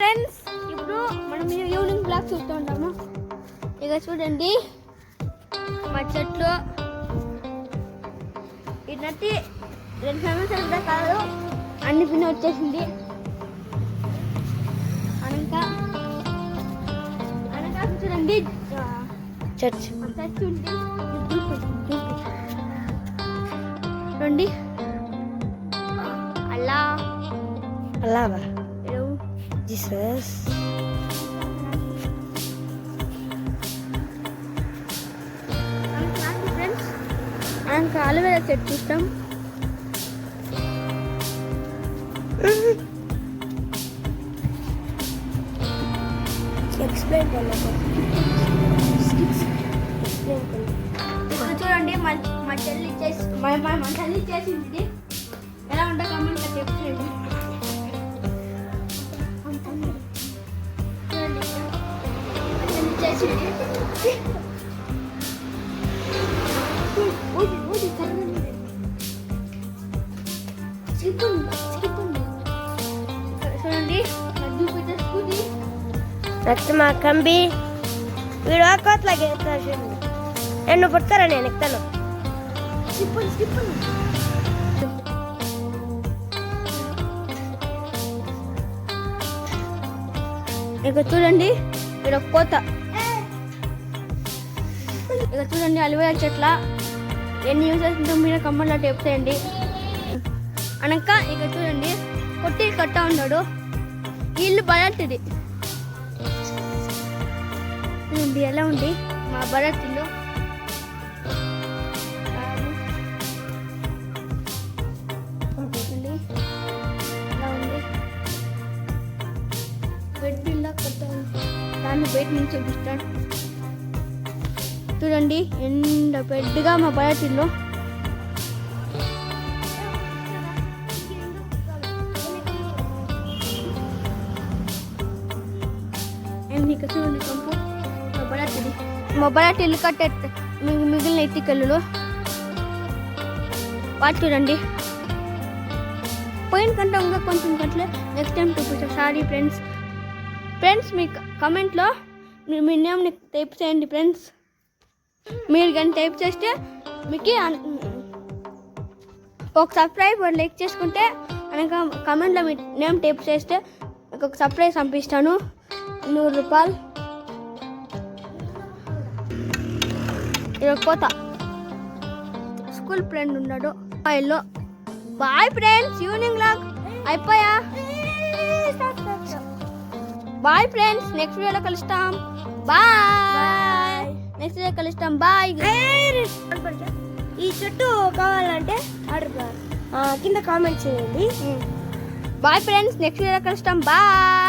Friends ఇప్పుడు మనం evening blog చూస్తూ ఉంటాము. ఇక చూడండి మా చెట్లు. ఇన్నట్టి రెండు సంవత్సరాలు కాదు అన్ని పిన్న వచ్చేసింది. అనక అనక చూడండి. చర్చ్ చర్చ్ ఉంది. రండి అలా హలో జీసస్ ఫ్రెండ్స్ ఇంకా అలోవేరా చెట్టు చూస్తాం ఎక్స్ప్లెయిన్ ఇప్పుడు చూడండి మా మా చెల్లి చేసి మా మా చెల్లి చేసింది. ఎలా ఉందో కమెంట్ చెప్పండి మా చెల్లి చేసింది ఊది, ఊది, కరగండి. స్కిప్ ఉంది, స్కిప్ కంబి వీడు కోతలాగే ఎత్తాడు చూడండి నేను పుడతారా? నేను ఎక్కుతాను. ఇక చూడండి వీడు ఒక కోత. ఇక చూడండి అలివేర చెట్ల. ఎన్ని యూజెస్ ఉంటే మీరు కమ్మల్లో చెప్తాయండి. అనక ఇక చూడండి కొట్టి కట్ట ఉన్నాడు. ఇల్లు బలట్టిది చూడండి ఎలా ఉంది? మా భరత్ ఇల్లు. బెడ్ కట్టాను దాన్ని బయట నుంచి చూపిస్తాను చూడండి ఎంత పెద్దగా మా బయట ఇల్లు అండ్ ఇక్కడ చూడండి కంపు? మా ఇల్లు మా బయట ఇల్లు కట్టే మిగిలిన ఇటుకల్లు వాటి చూడండి. పోయిన కంటే ఇంకా కొంచెం కట్లే నెక్స్ట్ టైం చూపిస్తా సారీ ఫ్రెండ్స్ ఫ్రెండ్స్ మీ కమెంట్లో మీరు మీ నేమ్ని టైప్ చేయండి ఫ్రెండ్స్ మీరు కానీ టైప్ చేస్తే మీకు అన్- ఒక సబ్స్క్రైబ్ లైక్ చేసుకుంటే అనక కమెంట్లో మీ నేమ్ టైప్ చేస్తే ఒక సర్ప్రైజ్ పంపిస్తాను. నూరు రూపాయలు. ఇది ఒక కోత స్కూల్ ఫ్రెండ్ ఉన్నాడు. ఇల్లు బాయ్ ఫ్రెండ్స్ ఈవినింగ్ లాగ్. అయిపోయా? బాయ్ ఫ్రెండ్స్ నెక్స్ట్ వీడియోలో కలుస్తాం. బాయ్. నెక్స్ట్ వీడియో కలుస్తాం. బాయ్ ఈ చెట్టు కావాలంటే ఆర్డర్ కింద కామెంట్ చేయండి. బాయ్ ఫ్రెండ్స్ నెక్స్ట్ వీడియోలో కలుస్తాం. బాయ్.